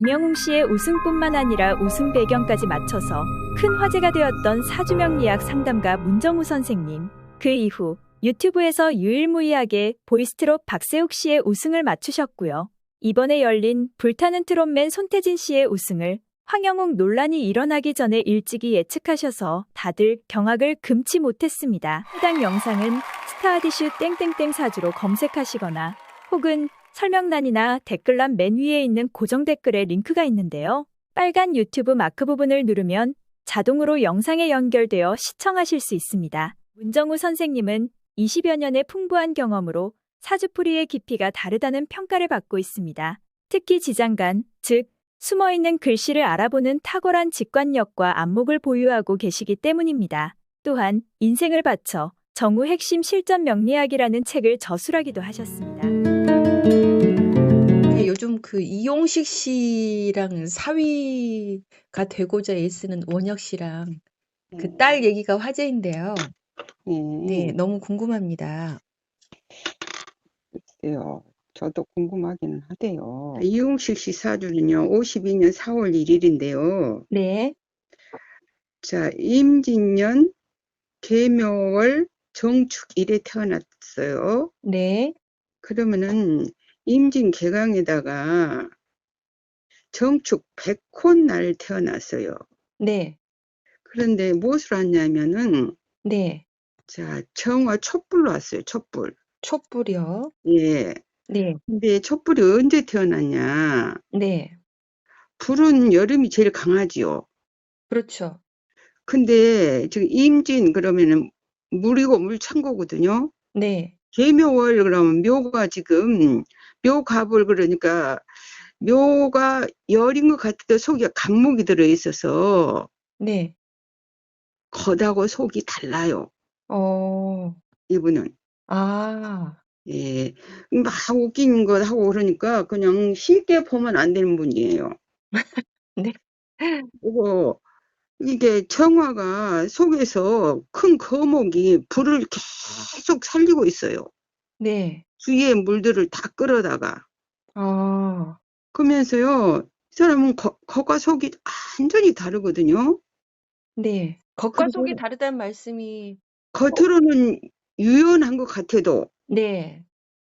김영웅 씨의 우승뿐만 아니라 우승 배경까지 맞춰서 큰 화제가 되었던 사주명 예약 상담가 문정우 선생님. 그 이후 유튜브에서 유일무이하게 보이스트롯 박세욱 씨의 우승을 맞추셨고요. 이번에 열린 불타는 트롯맨 손태진 씨의 우승을 황영웅 논란이 일어나기 전에 일찍이 예측하셔서 다들 경악을 금치 못했습니다. 해당 영상은 스타디슈 땡땡땡 사주로 검색하시거나 혹은 설명란이나 댓글란 맨 위에 있는 고정 댓글에 링크가 있는데요. 빨간 유튜브 마크 부분을 누르면 자동으로 영상에 연결되어 시청하실 수 있습니다. 문정우 선생님은 20여 년의 풍부한 경험으로 사주풀이의 깊이가 다르다는 평가를 받고 있습니다. 특히 지장간, 즉 숨어있는 글씨를 알아보는 탁월한 직관력과 안목을 보유하고 계시기 때문입니다. 또한 인생을 바쳐 정우 핵심 실전 명리학이라는 책을 저술하기도 하셨습니다. 네, 요즘 그 이용식 씨랑 사위가 되고자 애쓰는 원혁 씨랑 그딸 얘기가 화제인데요. 네, 네, 너무 궁금합니다. 글쎄요. 저도 궁금하기는 하대요. 이용식 씨 사주는요, 52년 4월 1일인데요. 네, 자, 임진년 계묘월 정축 일에 태어났어요. 네, 그러면은 임진 개강에다가 정축 백혼 날 태어났어요. 네, 그런데 무엇을 왔냐면은 네. 자, 정화 촛불로 왔어요. 촛불. 촛불이요. 예. 네, 근데 촛불이 언제 태어났냐? 네. 불은 여름이 제일 강하지요. 그렇죠. 근데 지금 임진 그러면은 물이고 물창고거든요. 네, 계묘월 그러면 묘가 지금 묘갑을 그러니까 묘가 열인 것 같아도 속에 간목이 들어 있어서 네. 겉하고 속이 달라요. 어, 이분은. 아, 예. 막 웃긴 것 하고 그러니까 그냥 쉽게 보면 안 되는 분이에요. 네. 그리고 이게 청화가 속에서 큰 거목이 불을 계속 살리고 있어요. 네. 주위의 물들을 다 끌어다가. 아, 그러면서요, 이 사람은 겉, 겉과 속이 완전히 다르거든요. 네. 겉과 그리고 속이 다르다는 말씀이, 겉으로는 유연한 것 같아도 네.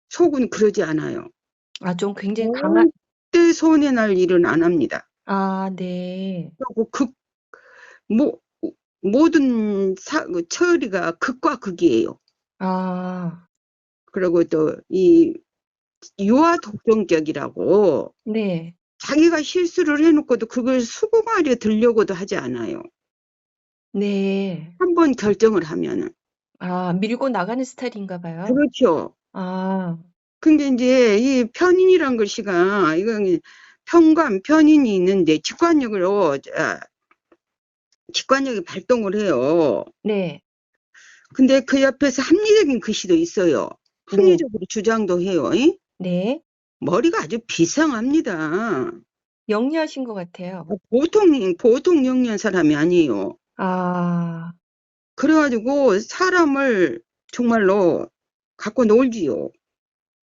속은 그러지 않아요. 아, 좀 굉장히 강한, 절대 손해 날 일은 안 합니다. 아, 네. 그리고 극, 모, 모든 사, 그 처리가 극과 극이에요. 아, 그리고 또 이 유아 독점격이라고 네. 자기가 실수를 해놓고도 그걸 수긍하려 들려고도 하지 않아요. 네. 한번 결정을 하면은. 아, 밀고 나가는 스타일인가 봐요. 그렇죠. 아, 근데 이제 이 편인이란 글씨가 이건 편관, 편인이 있는데 직관력으로 아, 직관력이 발동을 해요. 네. 근데 그 옆에서 합리적인 글씨도 있어요. 합리적으로 주장도 해요. 이? 네. 머리가 아주 비상합니다. 영리하신 것 같아요. 보통, 보통 영리한 사람이 아니에요. 아, 그래가지고 사람을 정말로 갖고 놀지요.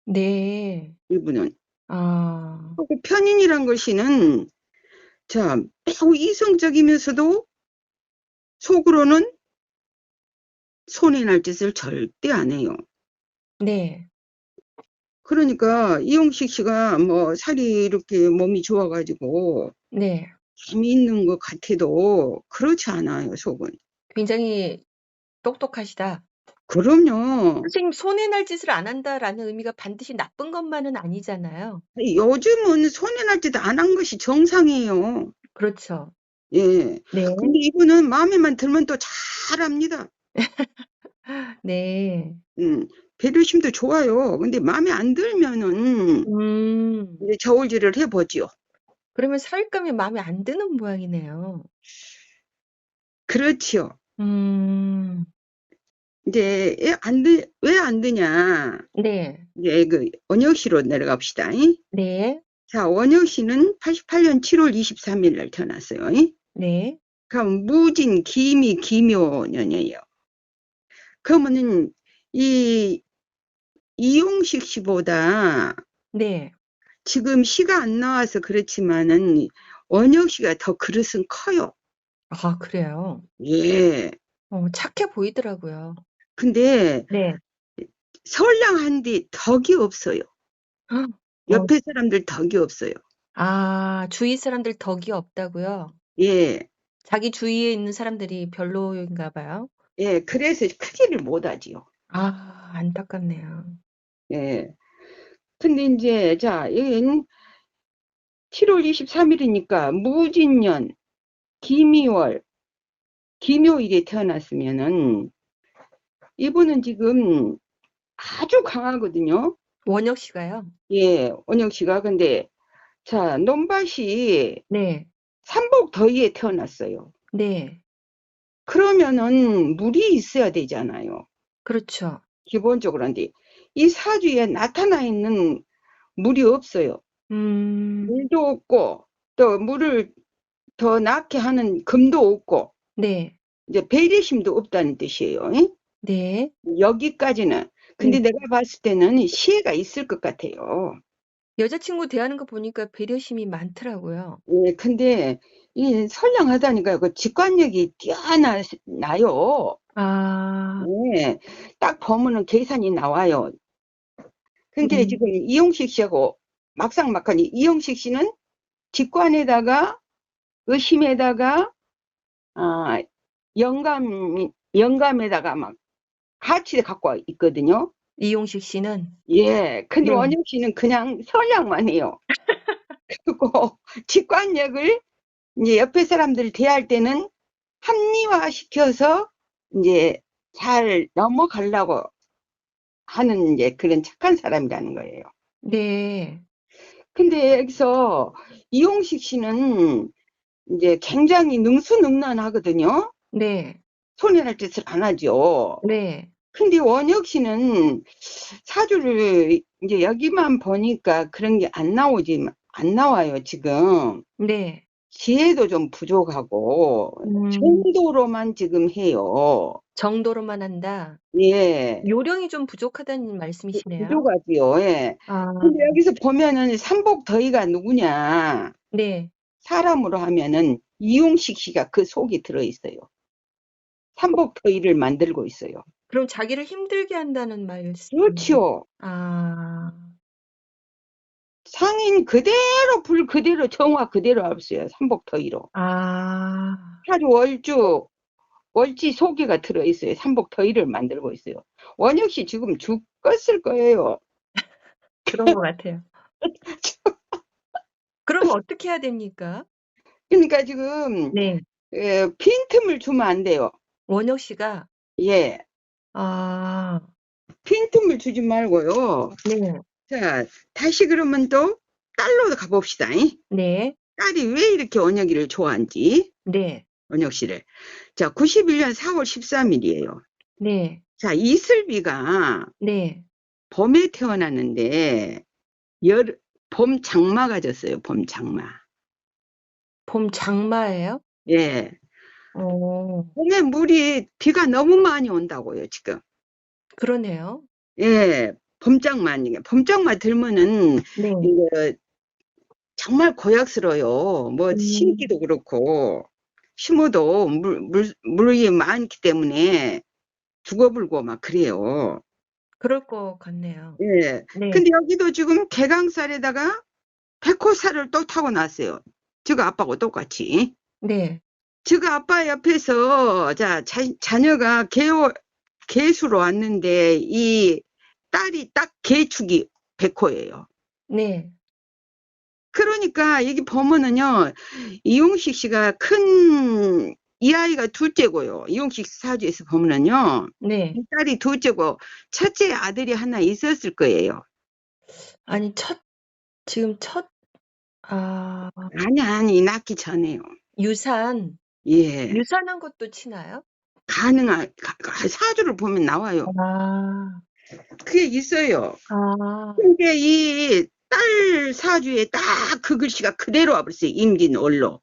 네. 이분은. 아, 그리고 편인이란 글씨는 자 매우 이성적이면서도 속으로는 손해날 짓을 절대 안 해요. 네. 그러니까 이용식 씨가 뭐 살이 이렇게 몸이 좋아 가지고 네. 재미있는 것 같아도 그렇지 않아요, 속은. 굉장히 똑똑하시다. 그럼요. 선생님, 손해 날 짓을 안 한다라는 의미가 반드시 나쁜 것만은 아니잖아요. 요즘은 손해 날 짓 안 한 것이 정상이에요. 그렇죠. 예. 네. 근데 이분은 마음에만 들면 또 잘합니다. 네. 음, 배려심도 좋아요. 근데 마음에 안 들면은 음, 이제 저울질을 해보지요. 그러면 사윗감이 마음에 안 드는 모양이네요. 그렇지요. 음, 이제 안 드, 왜안 드냐? 네. 이제 그 원혁 씨로 내려갑시다. 이? 네. 자, 원혁 씨는 88년 7월 23일 날 태어났어요. 이? 네. 그럼 무진 기미 기묘년이에요. 그러면은 이 이용식 씨보다 네. 지금 시가 안 나와서 그렇지만은 원혁 씨가 더 그릇은 커요. 아, 그래요? 예. 어, 착해 보이더라고요. 근데 네. 선량한 뒤 덕이 없어요. 헉, 옆에 사람들 덕이 없어요. 아, 주위 사람들 덕이 없다고요? 예. 자기 주위에 있는 사람들이 별로인가 봐요. 예. 그래서 크기를 못 하지요. 아, 안타깝네요. 예. 근데 이제 자, 여긴 7월 23일이니까 무진년 기미월 기묘일에 태어났으면은 이분은 지금 아주 강하거든요. 원혁 씨가요? 예, 원영 씨가 근데 자, 논밭이 네, 삼복 더위에 태어났어요. 네, 그러면은 물이 있어야 되잖아요. 그렇죠. 기본적으로. 근데 이 사주에 나타나 있는 물이 없어요. 음, 물도 없고 또 물을 더 낳게 하는 금도 없고 네, 이제 배려심도 없다는 뜻이에요. 예? 네, 여기까지는. 근데 네. 내가 봤을 때는 시혜가 있을 것 같아요. 여자친구 대하는 거 보니까 배려심이 많더라고요. 예, 근데 이 선량하다니까요. 그 직관력이 뛰어나요. 아, 예, 딱 보면은 계산이 나와요. 근데 음. 지금 이용식 씨하고 막상 막하니 이용식 씨는 직관에다가 의심에다가 아, 영감 영감에다가 막 같이 갖고 있거든요. 이용식 씨는 예, 근데 네. 원영 씨는 그냥 선량만 해요. 그리고 직관력을 이제 옆에 사람들 대할 때는 합리화 시켜서 이제 잘 넘어가려고 하는 이제 그런 착한 사람이라는 거예요. 네, 근데 여기서 이용식 씨는 이제 굉장히 능수능란하거든요. 네, 손해날 짓을 안 하죠. 네, 근데 원혁 씨는 사주를 이제 여기만 보니까 그런 게 안 나오지, 안 나와요, 지금. 네. 지혜도 좀 부족하고, 음, 정도로만 지금 해요. 정도로만 한다. 예. 요령이 좀 부족하다는 말씀이시네요. 부족하지요, 예. 아, 근데 여기서 보면은 삼복 더위가 누구냐? 네, 사람으로 하면은 이용식 씨가 그 속에 들어 있어요. 삼복 더위를 만들고 있어요. 그럼 자기를 힘들게 한다는 말씀. 그렇지요. 아, 상인 그대로 불 그대로 정화 그대로 없어요. 삼복 더위로. 아, 하루 월주 월지 소개가 들어있어요. 삼복 더위를 만들고 있어요. 원혁 씨 지금 죽었을 거예요. 그런 것 같아요. 그럼 어떻게 해야 됩니까? 그러니까 지금 네, 에, 빈틈을 주면 안 돼요. 원혁 씨가, 예, 아, 빈틈을 주지 말고요. 네, 자, 다시 그러면 또 딸로 가봅시다. 잉? 네, 딸이 왜 이렇게 원혁이를 좋아한지, 네, 씨를. 자, 91년 4월 13일이에요. 네, 자, 이슬비가 네. 봄에 태어났는데, 열, 봄 장마가 졌어요, 봄 장마. 봄 장마예요? 예. 어, 봄에 물이, 비가 너무 많이 온다고요, 지금. 그러네요. 예. 봄 장마, 이게 봄 장마 들면은, 네, 이거, 정말 고약스러워요. 뭐, 음. 심기도 그렇고, 심어도 물, 물, 물이 많기 때문에 죽어불고 막 그래요. 그럴 것 같네요. 예. 네, 근데 여기도 지금 개강살에다가 백호살을 또 타고 났어요. 지가 아빠하고 똑같이. 네, 지가 아빠 옆에서, 자, 자, 자녀가 개호, 개수로 왔는데, 이 딸이 딱 개축이 백호예요. 네, 그러니까 여기 보면은요, 이용식 씨가 큰, 이 아이가 둘째고요. 이용식 사주에서 보면은요, 네. 이 딸이 둘째고, 첫째 아들이 하나 있었을 거예요. 아니, 첫, 지금 첫, 아, 아니, 아니, 낳기 전에요. 유산, 예. 유산한 것도 치나요? 가능한, 사주를 보면 나와요. 아, 그게 있어요. 아, 근데 이 딸 사주에 딱 그 글씨가 그대로 와버렸어요. 임진월로.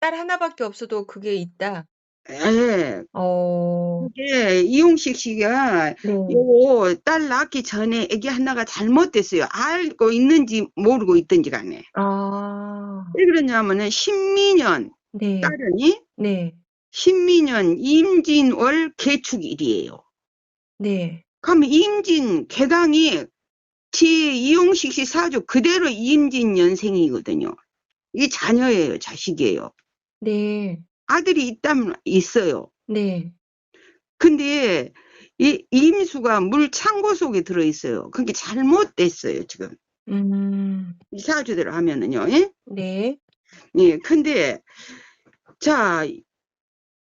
딸 하나밖에 없어도 그게 있다. 예, 어, 그게 이용식 씨가 네. 요딸 낳기 전에 애기 하나가 잘못됐어요. 알고 있는지 모르고 있든지 간에. 아, 왜 그러냐면은 신민년 네, 딸은이 네, 신민년 임진월 개축일이에요. 네. 그럼 임진 개강이 지 이용식 씨 사주 그대로 임진년생이거든요. 이게 자녀예요, 자식이에요. 네, 아들이 있다면 있어요. 네, 근데 이 임수가 물 창고 속에 들어 있어요. 그게 잘못됐어요, 지금. 음, 이 사주대로 하면은요. 예? 네, 예. 근데 자,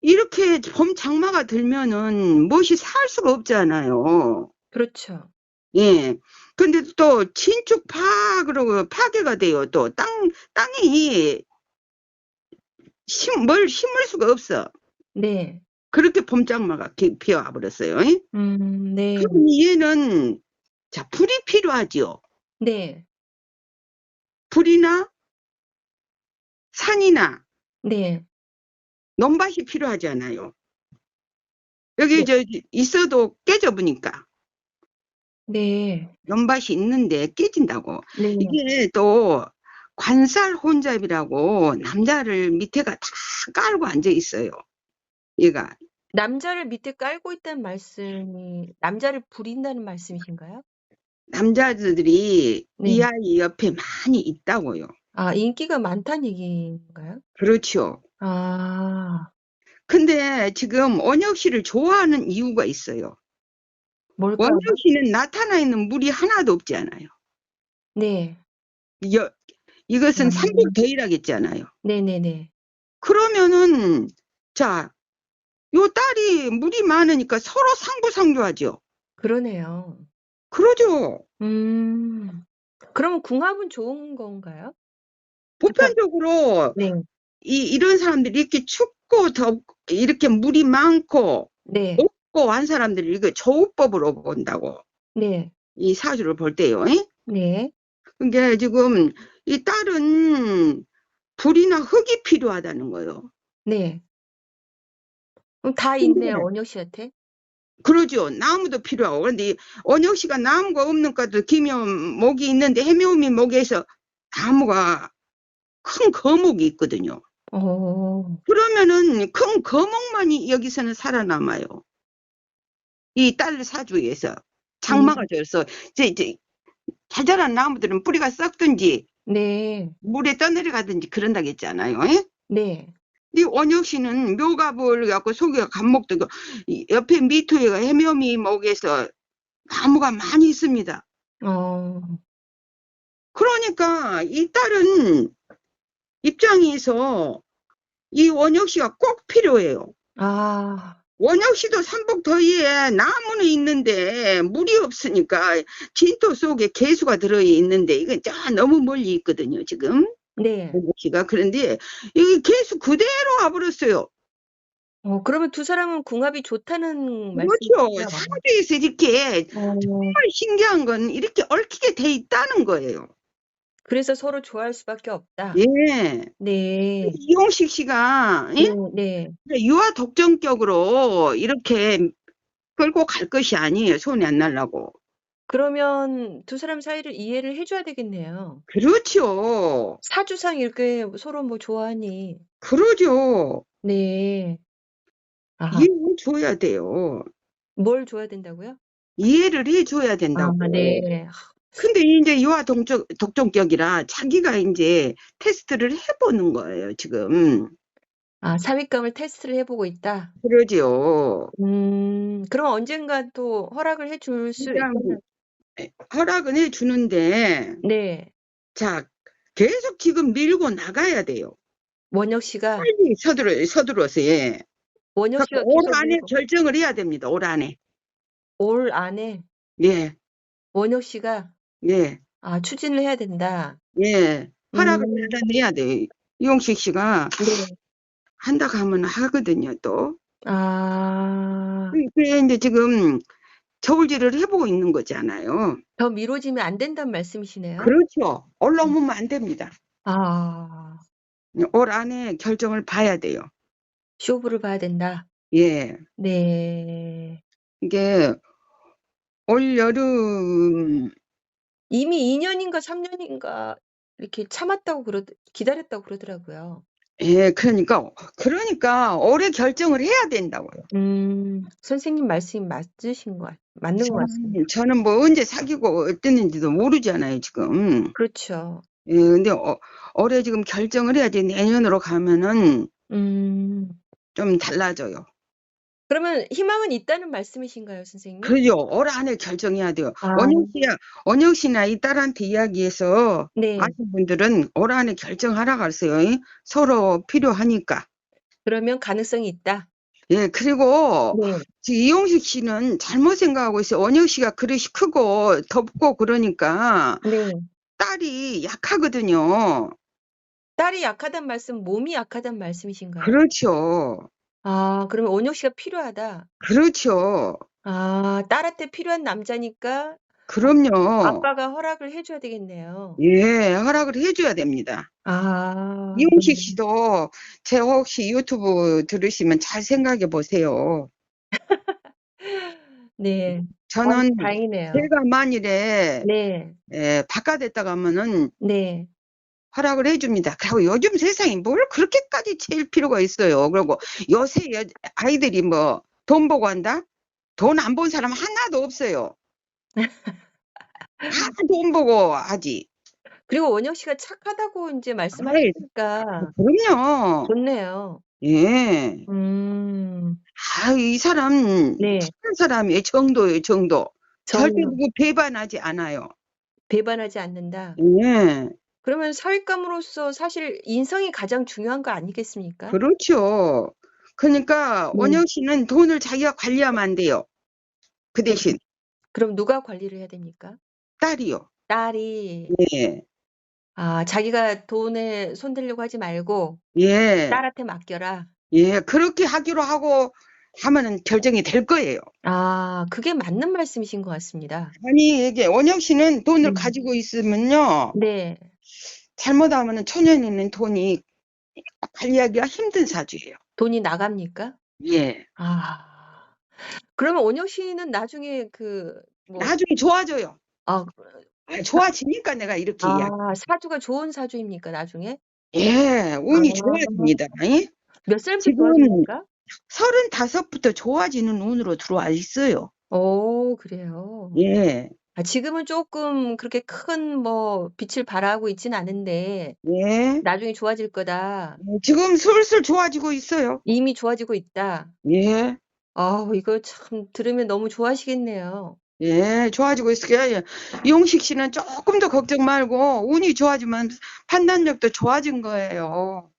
이렇게 봄 장마가 들면은 무엇이 살 수가 없잖아요. 그렇죠. 예. 근데 또 진축 파악으로 파괴가 돼요. 또 땅, 땅이 심, 뭘 심을 수가 없어. 네, 그렇게 봄장마가 기- 비어와 버렸어요. 예? 음, 네, 그럼 얘는 자, 불이 필요하지요. 네, 불이나 산이나 네, 논밭이 필요하잖아요. 여기 네. 저 있어도 깨져 보니까 네, 논밭이 있는데 깨진다고. 네, 이게 또 관살 혼잡이라고 남자를 밑에가 다 깔고 앉아 있어요. 얘가 남자를 밑에 깔고 있다는 말씀이 남자를 부린다는 말씀이신가요? 남자들이 네. 이 아이 옆에 많이 있다고요. 아, 인기가 많다는 얘기인가요? 그렇죠. 아, 근데 지금 원혁 씨를 좋아하는 이유가 있어요. 뭘까요? 원혁 씨는 나타나 있는 물이 하나도 없지 않아요. 네, 여- 이것은 음. 삼복더일하겠잖아요. 네네네. 그러면은 자, 요 딸이 물이 많으니까 서로 상부상조하죠. 그러네요. 그러죠. 음, 그러면 궁합은 좋은 건가요? 보편적으로 네, 이 이런 사람들이 이렇게 춥고 덥고 이렇게 물이 많고 네, 없고 한 사람들이 이거 조우법으로 본다고 네, 이 사주를 볼 때요. 예? 네, 그게 지금 이 딸은 불이나 흙이 필요하다는 거예요. 네. 그럼 다 있네요, 원혁 씨한테. 그러죠. 나무도 필요하고. 그런데 이 원혁 씨가 나무가 없는 것도 기면 목이 있는데 해묘미 목에서 나무가 큰 거목이 있거든요. 어, 그러면은 큰 거목만이 여기서는 살아남아요. 이 딸 사주에서 장마가 져서 이제 이제 잘 자란 나무들은 뿌리가 썩든지 네, 물에 떠내려가든지 그런다겠잖아요. 예? 네, 이 원혁 씨는 묘갑을 갖고 속에 감목도 이 옆에 미토에가 해묘미 목에서 나무가 많이 있습니다. 어, 그러니까 이 딸은 입장에서 이 원혁 씨가 꼭 필요해요. 아, 원혁 씨도 삼복 더위에 나무는 있는데 물이 없으니까 진토 속에 개수가 들어 있는데 이건 저 너무 멀리 있거든요 지금 네. 원혁 씨가 그런데 여기 개수 그대로 와버렸어요. 어, 그러면 두 사람은 궁합이 좋다는 그렇죠. 말씀이시죠? 사주에서 이렇게 어, 정말 신기한 건 이렇게 얽히게 돼 있다는 거예요. 그래서 서로 좋아할 수밖에 없다. 예. 네, 이용식 씨가 예? 네, 네. 유아 독점격으로 이렇게 끌고 갈 것이 아니에요. 손이 안 날라고. 그러면 두 사람 사이를 이해를 해줘야 되겠네요. 그렇죠. 사주상 이렇게 서로 뭐 좋아하니. 그러죠. 네. 아, 이해를 줘야 돼요. 뭘 줘야 된다고요? 이해를 해줘야 된다고. 아, 네. 근데 이제 유아 독점, 독점격이라 자기가 이제 테스트를 해 보는 거예요, 지금. 아, 사윗감을 테스트를 해 보고 있다. 그러죠. 음, 그럼 언젠가 또 허락을 해 줄 수 그냥 있겠네요. 허락은 해 주는데, 네. 자, 계속 지금 밀고 나가야 돼요. 원혁 씨가, 빨리 서두러, 서두러서, 예. 원혁 씨가 올 계속 안에 밀고- 결정을 해야 됩니다, 올 안에. 올 안에 예, 원혁 씨가 예, 아, 추진을 해야 된다. 예. 허락을 음. 받아내야 돼. 이용식 씨가 네. 한다 하면 하거든요, 또. 아, 그게 이제 지금 저울질을 해보고 있는 거잖아요. 더 미뤄지면 안 된다는 말씀이시네요. 그렇죠. 올라오면 안 됩니다. 아, 올 안에 결정을 봐야 돼요. 쇼부를 봐야 된다. 예. 네. 이게 올 여름 이미 2년인가 3년인가 이렇게 참았다고 그러 기다렸다고 그러더라고요. 예, 그러니까 그러니까 올해 결정을 해야 된다고요. 음. 선생님 말씀이 맞으신 것 같 맞는 것 같습니다. 저는, 저는 뭐 언제 사귀고 어땠는지도 모르잖아요, 지금. 그렇죠. 예, 근데 어, 올해 지금 결정을 해야지 내년으로 가면은 음. 좀 달라져요. 그러면 희망은 있다는 말씀이신가요, 선생님? 그러죠. 올 안에 결정해야 돼요. 아. 원영 씨야, 원영 씨나 이 딸한테 이야기해서 네. 아신 분들은 올 안에 결정하라 그랬어요. 이? 서로 필요하니까. 그러면 가능성이 있다. 예, 그리고 네. 지금 이용식 씨는 잘못 생각하고 있어요. 원영 씨가 그릇이 크고 덥고 그러니까 네. 딸이 약하거든요. 딸이 약하단 말씀, 몸이 약하단 말씀이신가요? 그렇죠. 아, 그러면 원영 씨가 필요하다. 그렇죠. 아, 딸한테 필요한 남자니까 그럼요. 아빠가 허락을 해 줘야 되겠네요. 예, 허락을 해 줘야 됩니다. 아, 이용식 씨도 제 혹시 유튜브 들으시면 잘 생각해 보세요. 네. 저는 어, 다행이네요. 제가 만일에 네, 예, 바깥에다 가면은 네. 허락을 해줍니다. 그리고 요즘 세상에 뭘 그렇게까지 채일 필요가 있어요. 그리고 요새 여- 아이들이 뭐 돈 보고 한다? 돈 안 본 사람 하나도 없어요. 다 돈 보고 하지. 그리고 원영 씨가 착하다고 이제 아이, 말씀하시니까 그럼요. 좋네요. 예. 음, 아, 이 사람 네. 착한 사람이에요. 정도예요, 정도. 절대 누구 배반하지 않아요. 배반하지 않는다. 예. 그러면 사윗감으로서 사실 인성이 가장 중요한 거 아니겠습니까? 그렇죠. 그러니까 네. 원영 씨는 돈을 자기가 관리하면 안 돼요. 그 대신 그럼 누가 관리를 해야 됩니까? 딸이요. 딸이 예. 아, 자기가 돈에 손대려고 하지 말고 예. 딸한테 맡겨라. 예. 그렇게 하기로 하고 하면은 결정이 될 거예요. 아, 그게 맞는 말씀이신 것 같습니다. 아니, 이게 원영 씨는 돈을 음. 가지고 있으면요. 네. 잘못하면은 초년에는 돈이 관리하기가 힘든 사주예요. 돈이 나갑니까? 예. 아. 그러면 원영 씨는 나중에 그, 뭐, 나중에 좋아져요. 아, 아, 좋아지니까 내가 이렇게 이야기. 아, 사주가 좋은 사주입니까, 나중에? 예, 운이 아. 좋아집니다. 예? 몇 살부터 좋아집니까? 서른다섯부터 좋아지는 운으로 들어와 있어요. 오, 그래요. 예, 아, 지금은 조금 그렇게 큰 뭐 빛을 발하고 있진 않은데 예. 나중에 좋아질 거다. 지금 슬슬 좋아지고 있어요. 이미 좋아지고 있다. 예, 아, 이거 참 들으면 너무 좋아하시겠네요. 예, 좋아지고. 예. 이용식 씨는 조금 더 걱정 말고 운이 좋아지면 판단력도 좋아진 거예요.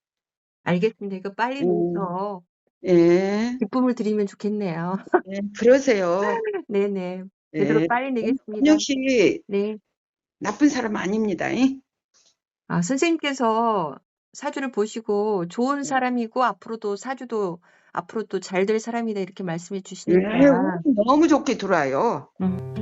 알겠습니다. 이거 빨리 음. 넣어서 예, 기쁨을 드리면 좋겠네요. 예, 그러세요. 네네. 제대로 예. 빨리 내겠습니다. 원영 씨 네. 나쁜 사람 아닙니다. 예? 아, 선생님께서 사주를 보시고 네. 좋은 사람이고 앞으로도 사주도 앞으로 또잘될 사람이다 이렇게 말씀해 예, 주시니까 운이 너무 좋게 들어와요. 음.